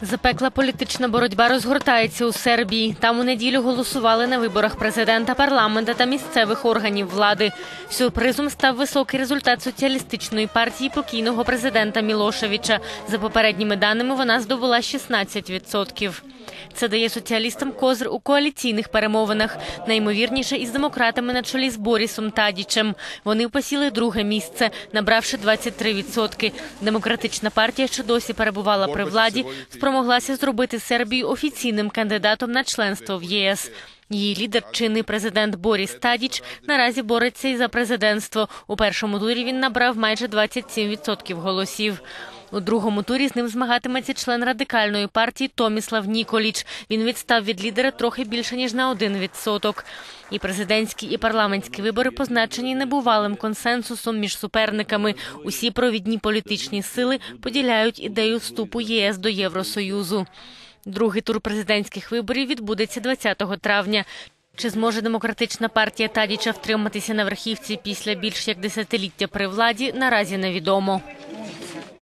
Запекла політична боротьба розгортається у Сербії. Там у неділю голосували на виборах президента, парламента та місцевих органів влади. Сюрпризом став високий результат соціалістичної партії покійного президента Мілошевича. За попередніми даними вона здобула 16%. Це дає соціалістам козир у коаліційних перемовинах. Найімовірніше із демократами на чолі з Борісом Тадічем. Вони посіли друге місце, набравши 23%. Демократична партія, що досі перебувала при владі, спромоглася зробити Сербію офіційним кандидатом на членство в ЄС. Її лідер, чинний президент Боріс Тадіч, наразі бореться і за президентство. У першому турі він набрав майже 27% голосів. У другому турі з ним змагатиметься член радикальної партії Томіслав Ніколіч. Він відстав від лідера трохи більше ніж на 1%. І президентські, і парламентські вибори позначені небувалим консенсусом між суперниками. Усі провідні політичні сили поділяють ідею вступу ЄС до Євросоюзу. Другий тур президентських виборів відбудеться 20 травня. Чи зможе демократична партія Тадіча втриматися на верхівці після більш як десятиліття при владі, наразі невідомо.